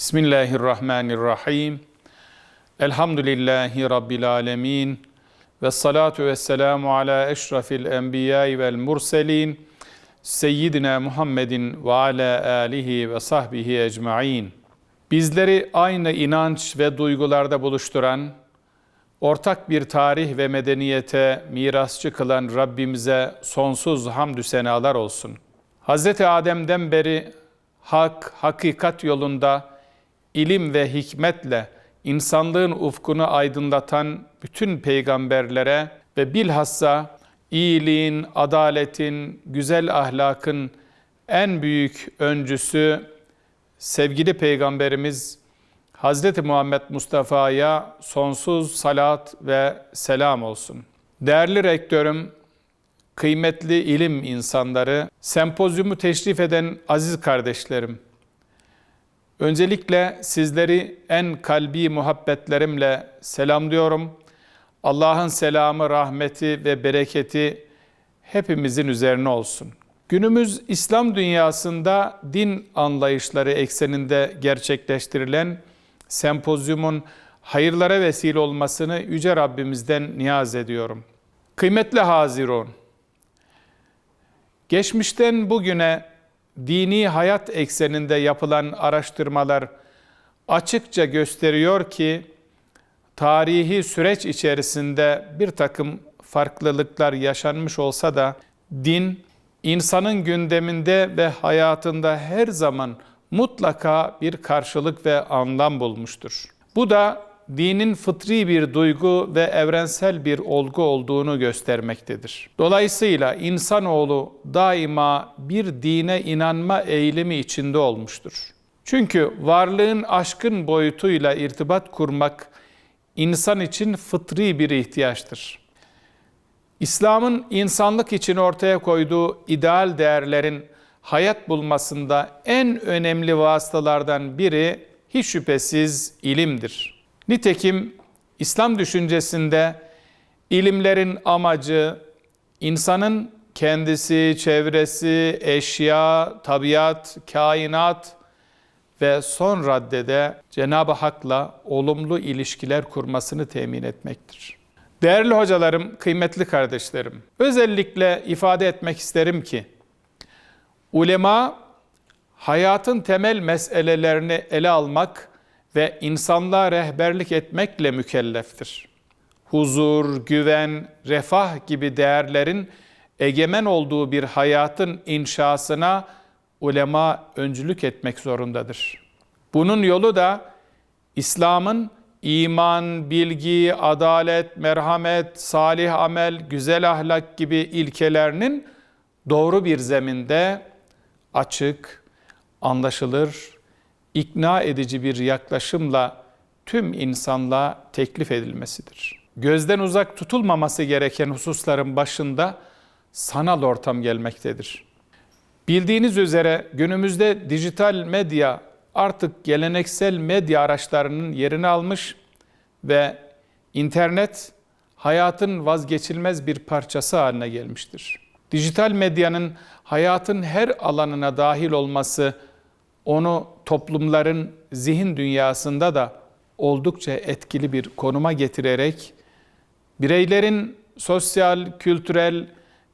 Bismillahirrahmanirrahim. Elhamdülillahi Rabbil alemin. Ve salatu ve selamu ala eşrafil enbiyai vel murselin. Seyyidina Muhammedin ve ala alihi ve sahbihi ecmain. Bizleri aynı inanç ve duygularda buluşturan, ortak bir tarih ve medeniyete mirasçı kılan Rabbimize sonsuz hamdü senalar olsun. Hz. Adem'den beri hak, hakikat yolunda ilim ve hikmetle insanlığın ufkunu aydınlatan bütün peygamberlere ve bilhassa iyiliğin, adaletin, güzel ahlakın en büyük öncüsü sevgili peygamberimiz Hazreti Muhammed Mustafa'ya sonsuz salat ve selam olsun. Değerli rektörüm, kıymetli ilim insanları, sempozyumu teşrif eden aziz kardeşlerim, öncelikle sizleri en kalbi muhabbetlerimle selamlıyorum. Allah'ın selamı, rahmeti ve bereketi hepimizin üzerine olsun. Günümüz İslam dünyasında din anlayışları ekseninde gerçekleştirilen sempozyumun hayırlara vesile olmasını Yüce Rabbimizden niyaz ediyorum. Kıymetli Hazirun, geçmişten bugüne dini hayat ekseninde yapılan araştırmalar açıkça gösteriyor ki tarihi süreç içerisinde bir takım farklılıklar yaşanmış olsa da din insanın gündeminde ve hayatında her zaman mutlaka bir karşılık ve anlam bulmuştur. Bu da dinin fıtri bir duygu ve evrensel bir olgu olduğunu göstermektedir. Dolayısıyla insanoğlu daima bir dine inanma eğilimi içinde olmuştur. Çünkü varlığın aşkın boyutuyla irtibat kurmak insan için fıtri bir ihtiyaçtır. İslam'ın insanlık için ortaya koyduğu ideal değerlerin hayat bulmasında en önemli vasıtalardan biri hiç şüphesiz ilimdir. Nitekim İslam düşüncesinde ilimlerin amacı insanın kendisi, çevresi, eşya, tabiat, kainat ve son raddede Cenab-ı Hak'la olumlu ilişkiler kurmasını temin etmektir. Değerli hocalarım, kıymetli kardeşlerim, özellikle ifade etmek isterim ki, ulema hayatın temel meselelerini ele almak ve insanlığa rehberlik etmekle mükelleftir. Huzur, güven, refah gibi değerlerin egemen olduğu bir hayatın inşasına ulema öncülük etmek zorundadır. Bunun yolu da İslam'ın iman, bilgi, adalet, merhamet, salih amel, güzel ahlak gibi ilkelerinin doğru bir zeminde açık, anlaşılır, ikna edici bir yaklaşımla tüm insanlığa teklif edilmesidir. Gözden uzak tutulmaması gereken hususların başında sanal ortam gelmektedir. Bildiğiniz üzere günümüzde dijital medya artık geleneksel medya araçlarının yerini almış ve internet hayatın vazgeçilmez bir parçası haline gelmiştir. Dijital medyanın hayatın her alanına dahil olması onu toplumların zihin dünyasında da oldukça etkili bir konuma getirerek bireylerin sosyal, kültürel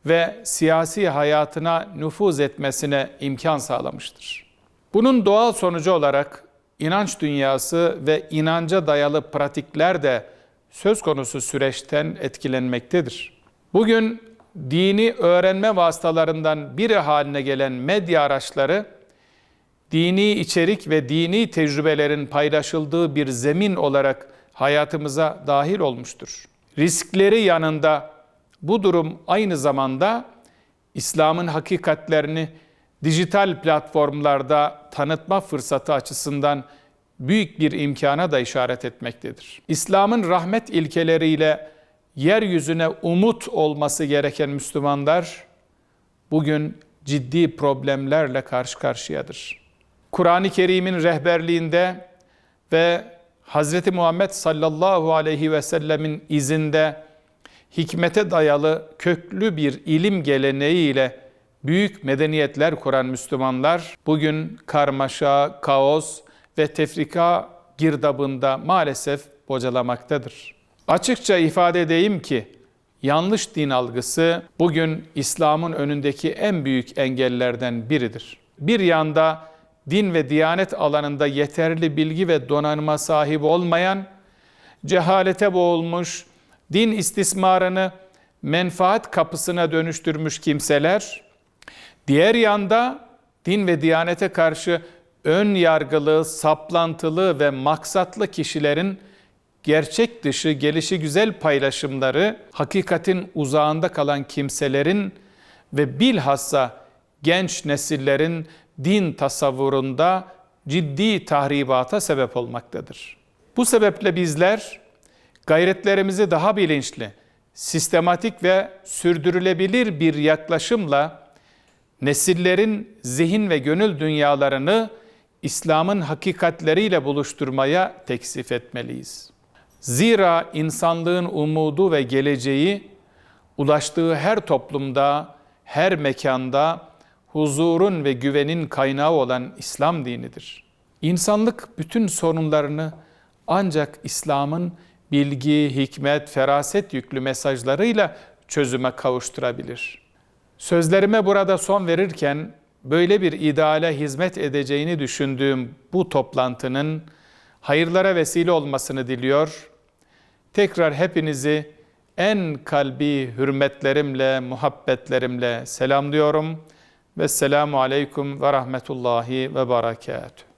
ve siyasi hayatına nüfuz etmesine imkan sağlamıştır. Bunun doğal sonucu olarak inanç dünyası ve inanca dayalı pratikler de söz konusu süreçten etkilenmektedir. Bugün dini öğrenme vasıtalarından biri haline gelen medya araçları dini içerik ve dini tecrübelerin paylaşıldığı bir zemin olarak hayatımıza dahil olmuştur. Riskleri yanında bu durum aynı zamanda İslam'ın hakikatlerini dijital platformlarda tanıtma fırsatı açısından büyük bir imkana da işaret etmektedir. İslam'ın rahmet ilkeleriyle yeryüzüne umut olması gereken Müslümanlar bugün ciddi problemlerle karşı karşıyadır. Kur'an-ı Kerim'in rehberliğinde ve Hz. Muhammed sallallahu aleyhi ve sellemin izinde hikmete dayalı köklü bir ilim geleneğiyle büyük medeniyetler kuran Müslümanlar bugün karmaşa, kaos ve tefrika girdabında maalesef bocalamaktadır. Açıkça ifade edeyim ki yanlış din algısı bugün İslam'ın önündeki en büyük engellerden biridir. Bir yanda din ve diyanet alanında yeterli bilgi ve donanıma sahip olmayan, cehalete boğulmuş, din istismarını menfaat kapısına dönüştürmüş kimseler, diğer yanda din ve diyanete karşı ön yargılı, saplantılı ve maksatlı kişilerin gerçek dışı gelişi güzel paylaşımları, hakikatin uzağında kalan kimselerin ve bilhassa genç nesillerin din tasavvurunda ciddi tahribata sebep olmaktadır. Bu sebeple bizler gayretlerimizi daha bilinçli, sistematik ve sürdürülebilir bir yaklaşımla nesillerin zihin ve gönül dünyalarını İslam'ın hakikatleriyle buluşturmaya teksif etmeliyiz. Zira insanlığın umudu ve geleceği ulaştığı her toplumda, her mekanda huzurun ve güvenin kaynağı olan İslam dinidir. İnsanlık bütün sorunlarını ancak İslam'ın bilgi, hikmet, feraset yüklü mesajlarıyla çözüme kavuşturabilir. Sözlerime burada son verirken böyle bir ideale hizmet edeceğini düşündüğüm bu toplantının hayırlara vesile olmasını diliyor. Tekrar hepinizi en kalbi hürmetlerimle, muhabbetlerimle selamlıyorum. Ve selamu aleyküm ve rahmetullahi ve berekatuhu.